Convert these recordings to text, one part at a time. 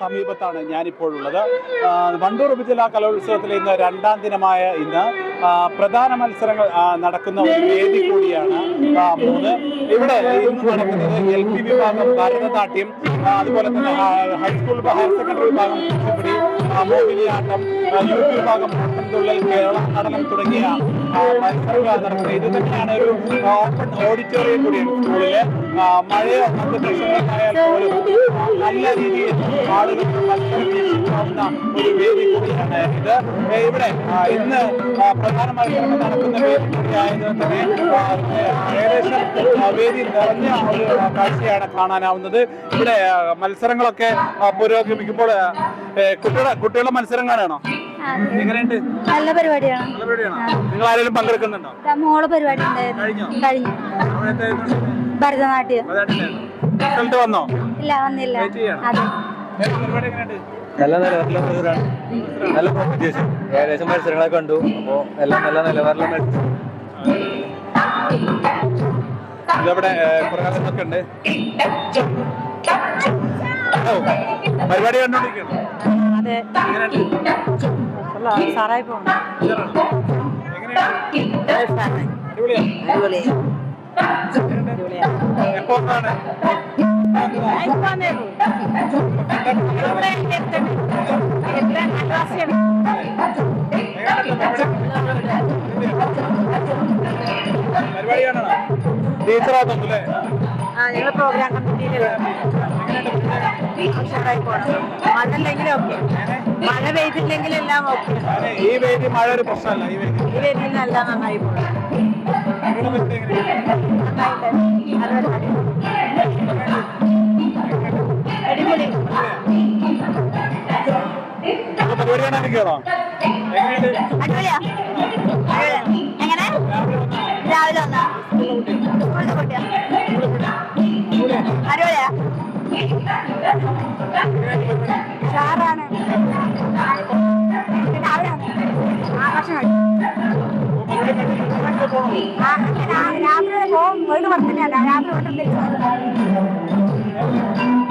സമീപത്താണ് ഞാനിപ്പോഴുള്ളത്. വണ്ടൂർ ഉപജില്ലാ കലോത്സവത്തിലെ ഇന്ന് രണ്ടാം ദിനമായ ഇന്ന്. പ്രധാന മത്സരങ്ങൾ നടക്കുന്ന ഒരു വേദി കൂടിയാണ് മൂന്ന്. ഇവിടെ ഇന്ന് നടക്കുന്നത് എൽ പി വിഭാഗം ഭരതനാട്യം അതുപോലെ തന്നെ ഹൈസ്കൂൾ ഹയർ സെക്കൻഡറി വിഭാഗം കുച്ചിപ്പുടി മോഹിനിയാട്ടം യൂത്ത് വിഭാഗം ഓട്ടംതുള്ളൽ കേരളം നടനം തുടങ്ങിയ മത്സരങ്ങൾ ഇത് തന്നെയാണ് ഒരു ഓപ്പൺ ഓഡിറ്റോറിയം കൂടിയാണ് സ്കൂളിൽ. മഴയോ മറ്റ് ആ, നല്ല രീതിയിൽ ആളുകൾ മത്സരം ഒരു വേദി കൂടിയാണ് ഇത്. ഇവിടെ ഇന്ന് പ്രധാനമായിട്ടും നടക്കുന്ന വേദി കൂടിയായതുകൊണ്ട് ഏകദേശം വേദി നിറഞ്ഞ ഒരു കാഴ്ചയാണ് കാണാനാവുന്നത്. ഇവിടെ മത്സരങ്ങളൊക്കെ പുരോഗമിക്കുമ്പോൾ കുട്ടികളുടെ കുട്ടികളുടെ മത്സരം കാണാണോ എങ്ങനെയുണ്ട്? നല്ല പരിപാടിയാണ്. നല്ല പരിപാടിയാണ്? നിങ്ങൾ ആരെങ്കിലും പങ്കെടുക്കുന്നുണ്ടോ? മോളെ പരിപാടി ഉണ്ടായിരുന്നു കഴിഞ്ഞോ? ഭരതനാട്യം. റിസൾട്ട് വന്നോ? ഇല്ല വന്നില്ല. അതെ. നല്ല നിലവാരമുള്ള മത്സരമാണ് നല്ല ഉദ്ദേശം ഏകദേശം മത്സരങ്ങളൊക്കെ കണ്ടു. അപ്പോൾ എല്ലാം നല്ല നിലവാരമുള്ള മത്സരം ഇതവിടെ കുറെ ഉണ്ട്. പരിപാടി അതെ. സാറായി വന്നതാണ്? പരിപാടി കാണണോ ടീച്ചറാണെന്നു ആ ഞങ്ങൾ പ്രോഗ്രാം കമ്മിറ്റിയിലുള്ള ഉഷാറായി പോകണം മഴ ഇല്ലെങ്കിലും ഓക്കെ മഴ പെയ്തില്ലെങ്കിലും എല്ലാം ഓക്കെ ഈ വേദി മഴ ഒരു പ്രശ്നമല്ല ഈ വേദി. ഈ വേദിയിൽ എല്ലാം നന്നായി പോകും അടിപൊളി പരിപാടി കാണാൻ ഇരിക്കുകയാണോ എങ്ങനെയുണ്ട് അടിപൊളിയാ. എങ്ങനെ? രാവിലെ വന്നാ? ഷാറാണ് രാവിലെ വന്നു ആകാശം കണ്ടു ആ, രാ- രാവിലെ പോകും വീട് പത്തിനല്ല രാവിലെ വീട്ടിൽ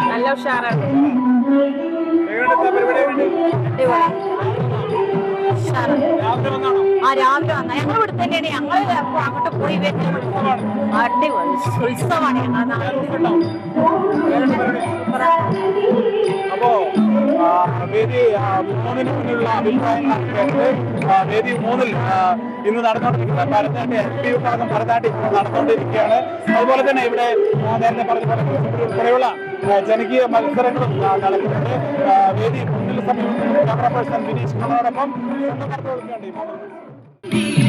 നല്ല ഉഷാറാണ്. ആ രാവിലെ വന്ന ഞങ്ങൾ ഇവിടെ തന്നെയാണ്. ഞങ്ങൾ അപ്പൊ അങ്ങോട്ട് പോയി വരുന്ന അടിപൊളി ഉത്സവമാണ്. ഞങ്ങൾ അപ്പോ മൂന്നിന് മുന്നിലുള്ള അഭിപ്രായങ്ങൾ വേദി മൂന്നിൽ ഇന്ന് നടന്നുകൊണ്ടിരിക്കുന്ന ഭരതനാട്യ എസ് പി വിഭാഗം ഭരതനാട്യം നടന്നുകൊണ്ടിരിക്കുകയാണ്. അതുപോലെ തന്നെ ഇവിടെ നേരത്തെ പറഞ്ഞ ആ, ജനകീയ മത്സരങ്ങളും നടക്കുന്നുണ്ട്. വേദി മുന്നിൽ സമീപം ക്യാമറ പേഴ്സൺ വിനീഷ് കുമാറോടൊപ്പം. വേണ്ടി